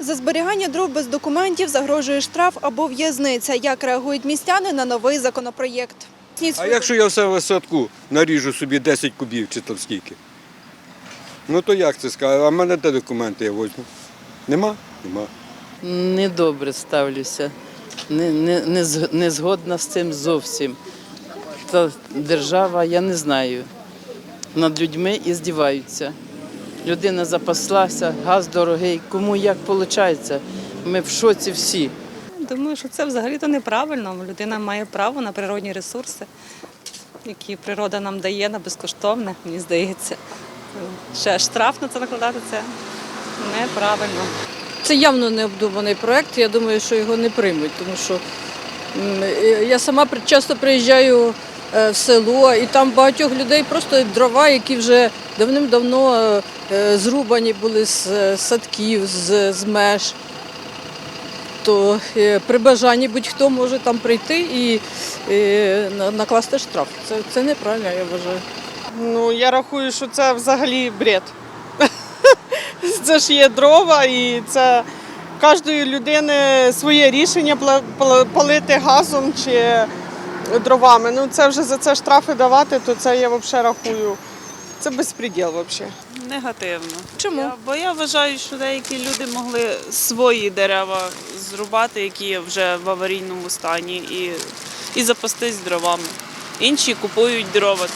За зберігання дров без документів загрожує штраф або в'язниця. Як реагують містяни на новий законопроєкт? А якщо я все в садку наріжу собі 10 кубів чи там скільки? Ну то як це сказати? А в мене де документи я возьму? Нема? Нема. Недобре ставлюся. Не, не, не, не згодна з цим зовсім. Та держава, я не знаю, над людьми і здіваються. Людина запаслася, газ дорогий. Кому як виходить? Ми в шоці всі. Думаю, що це взагалі-то неправильно. Людина має право на природні ресурси, які природа нам дає на безкоштовне, мені здається. Ще штраф на це накладати це неправильно. Це явно необдуманий проект. Я думаю, що його не приймуть, тому що я сама при- часто приїжджаю в село, і там багатьох людей просто дрова, які вже давним-давно е, е, зрубані були з е, садків, з, з меж. То е, при бажанні будь-хто може там прийти і е, на- накласти штраф. Це, це неправильно, я вважаю. Ну, я рахую, що це взагалі бред. Це ж є дрова, і це кожної людини своє рішення палити газом чи дровами. Ну, це вже за це штрафи давати, то це я взагалі рахую. Це безпреділ взагалі. Негативно. Чому? Я, бо я вважаю, що деякі люди могли свої дерева зрубати, які вже в аварійному стані, і, і запастись дровами. Інші купують дрова.